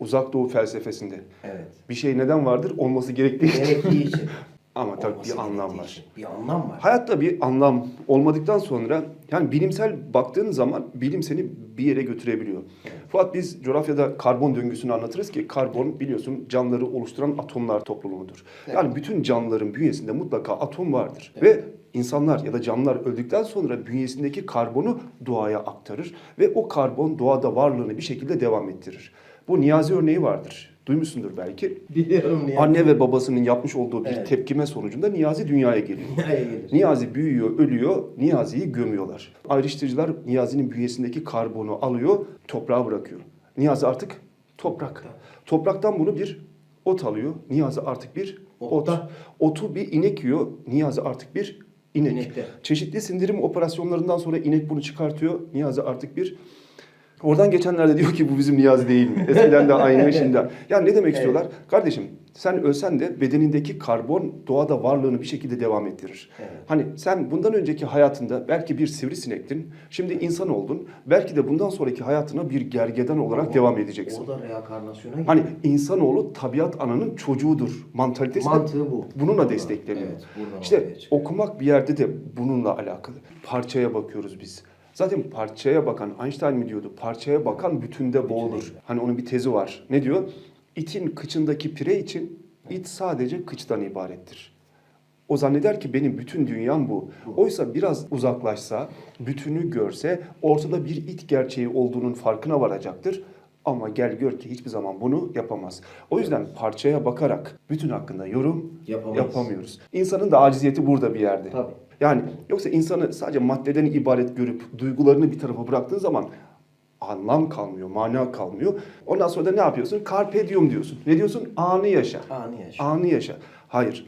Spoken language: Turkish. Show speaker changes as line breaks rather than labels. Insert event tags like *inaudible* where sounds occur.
uzak doğu felsefesinde.
Evet.
Bir şey neden vardır? Olması gerektiği için.
Gerektiği için. *laughs*
Ama tabii
Olması
bir anlam var.
için. Bir anlam var.
Hayatta bir anlam olmadıktan sonra yani bilimsel baktığın zaman bilim seni bir yere götürebiliyor. Fuat biz coğrafyada karbon döngüsünü anlatırız ki karbon biliyorsun canlıları oluşturan atomlar topluluğudur. Yani bütün canlıların bünyesinde mutlaka atom vardır. Ve insanlar ya da canlılar öldükten sonra bünyesindeki karbonu doğaya aktarır ve o karbon doğada varlığını bir şekilde devam ettirir. Bu Niyazi örneği vardır. Duymuşsundur belki.
Biliyorum niye.
Anne ve babasının yapmış olduğu bir
Evet.
tepkime sonucunda Niyazi dünyaya geliyor. *laughs*
Nereye gelir?
Niyazi büyüyor, ölüyor, Niyazi'yi gömüyorlar. Ayrıştırıcılar Niyazi'nin bünyesindeki karbonu alıyor, toprağa bırakıyor. Niyazi artık toprak. Topraktan bunu bir ot alıyor, Niyazi artık bir ot. Otu bir inek yiyor, Niyazi artık bir inek.
İnekte.
Çeşitli sindirim operasyonlarından sonra inek bunu çıkartıyor, Niyazi artık bir Oradan geçenlerde diyor ki bu bizim Niyazi değil mi? Eskiden de aynı *laughs* şimdi. Yani ne demek istiyorlar? Kardeşim sen ölsen de bedenindeki karbon doğada varlığını bir şekilde devam ettirir.
Evet.
Hani sen bundan önceki hayatında belki bir sivrisinektin, şimdi insan oldun. Belki de bundan sonraki hayatına bir gergedan olarak devam edeceksin.
Orada reenkarnasyona gidiyor.
Hani insanoğlu tabiat ananın çocuğudur. Mantalitesi
Mantığı bu.
bununla destekleniyor.
Evet,
işte okumak bir yerde de bununla alakalı. Parçaya bakıyoruz biz. Zaten parçaya bakan, Einstein mi diyordu? Parçaya bakan bütünde boğulur. Hani onun bir tezi var. Ne diyor? İtin kıçındaki pire için it sadece kıçtan ibarettir. O zanneder ki benim bütün dünyam bu. Oysa biraz uzaklaşsa, bütünü görse, ortada bir it gerçeği olduğunun farkına varacaktır. Ama gel gör ki hiçbir zaman bunu yapamaz. O yüzden parçaya bakarak bütün hakkında yorum
Yapamayız.
yapamıyoruz. İnsanın da aciziyeti burada bir yerde.
Tabii.
Yani yoksa insanı sadece maddeden ibaret görüp duygularını bir tarafa bıraktığın zaman anlam kalmıyor, mana kalmıyor. Ondan sonra da ne yapıyorsun? Carpe diem diyorsun. Ne diyorsun? Anı yaşa.
Anı yaşa.
Anı yaşa. Hayır.